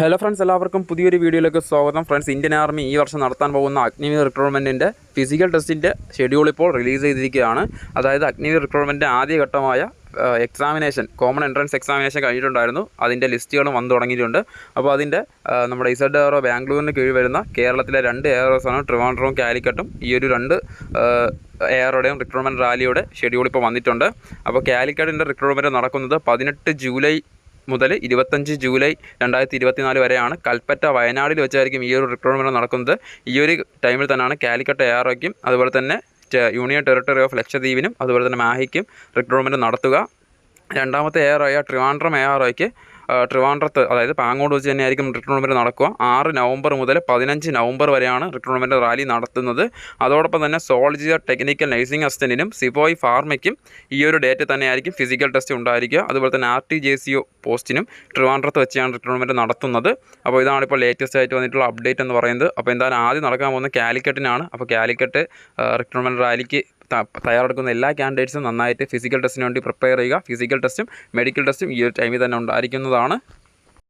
Hello friends എല്ലാവർക്കും പുതിയൊരു വീഡിയോയിലേക്ക് സ്വാഗതം. ഫ്രണ്ട്സ് ഇന്ത്യൻ ആർമി ഈ വർഷം നടത്താൻ പോകുന്ന അഗ്നിവി റിക്രൂട്ട്മെന്റിന്റെ ഫിസിക്കൽ ടെസ്റ്റിന്റെ ഷെഡ്യൂൾ ഇപ്പോൾ റിലീസ് ചെയ്തിരിക്കുകയാണ്. അതായത് അഗ്നിവി റിക്രൂട്ട്മെന്റിന്റെ ആദ്യഘട്ടമായ എക്സാമിനേഷൻ കോമൺ എൻട്രൻസ് എക്സാമിനേഷൻ കഴിഞ്ഞിട്ടുണ്ടായിരുന്നു. അതിന്റെ ലിസ്റ്റുകളും വന്നു തുടങ്ങിയിട്ടുണ്ട്. അപ്പോൾ അതിന്റെ നമ്മുടെ ഇസഡ് എയറോ ബാംഗ്ലൂരിന് കീഴിൽ വരുന്ന കേരളത്തിലെ രണ്ട് എയറോസാണ് ട്രിവാൻഡ്രവും കാലിക്കട്ടും ഈ ഒരു രണ്ട് എയറുടെയും റിക്രൂട്ട്മെന്റ് റാലിയുടെ ഷെഡ്യൂൾ ഇപ്പോൾ വന്നിട്ടുണ്ട്. അപ്പോൾ കാലിക്കറ്റിന്റെ റിക്രൂട്ട്മെന്റ് നടക്കുന്നത് പതിനെട്ട് ജൂലൈ മുതൽ ഇരുപത്തഞ്ച് ജൂലൈ രണ്ടായിരത്തി ഇരുപത്തിനാല് വരെയാണ് കൽപ്പറ്റ വയനാടിൽ വെച്ചായിരിക്കും ഈ ഒരു റിക്രൂട്ട്മെന്റ് നടക്കുന്നത്. ഈ ഒരു ടൈമിൽ തന്നെയാണ് കാലിക്കറ്റ് എയറോയ്ക്കും അതുപോലെ തന്നെ യൂണിയൻ ടെറിട്ടറി ഓഫ് ലക്ഷദ്വീപിനും അതുപോലെ തന്നെ മാഹിക്കും റിക്രൂട്ട്മെന്റ് നടത്തുക. രണ്ടാമത്തെ എയറായ ട്രിവാൻഡ്രം എയറോയ്ക്ക് ട്രിവാൻഡ്രത്ത് അതായത് പാങ്ങോട് വെച്ച് തന്നെയായിരിക്കും റിക്രൂട്ട്മെന്റ് നടക്കുക. ആറ് നവംബർ മുതൽ പതിനഞ്ച് നവംബർ വരെയാണ് റിക്രൂട്ട്മെന്റ് റാലി നടത്തുന്നത്. അതോടൊപ്പം തന്നെ സോൾജിയർ ടെക്നിക്കൽ നഴ്സിംഗ് അസിസ്റ്റന്റിനും സിബോയ് ഫാർമയ്ക്കും ഈ ഒരു ഡേറ്റ് തന്നെയായിരിക്കും ഫിസിക്കൽ ടെസ്റ്റ് ഉണ്ടായിരിക്കുക. അതുപോലെ തന്നെ R T J C O പോസ്റ്റിനും ട്രിവാൻഡ്രത്ത് വെച്ചാണ് റിക്രൂട്ട്മെന്റ് നടത്തുന്നത്. അപ്പോൾ ഇതാണ് ഇപ്പോൾ ലേറ്റസ്റ്റ് ആയിട്ട് വന്നിട്ടുള്ള അപ്ഡേറ്റ് എന്ന് പറയുന്നത്. അപ്പോൾ എന്തായാലും ആദ്യം നടക്കാൻ പോകുന്നത് കാലിക്കറ്റിനാണ്. അപ്പോൾ കാലിക്കറ്റ് റിക്രൂട്ട്മെന്റ് റാലിക്ക് തയ്യാറെടുക്കുന്ന എല്ലാ കാൻഡിഡേറ്റ്സും നന്നായിട്ട് ഫിസിക്കൽ ടെസ്റ്റിന് വേണ്ടി പ്രിപ്പയർ ചെയ്യുക. ഫിസിക്കൽ ടെസ്റ്റും മെഡിക്കൽ ടെസ്റ്റും ഈ ഒരു ടൈമിൽ തന്നെ ഉണ്ടായിരിക്കുന്നതാണ്.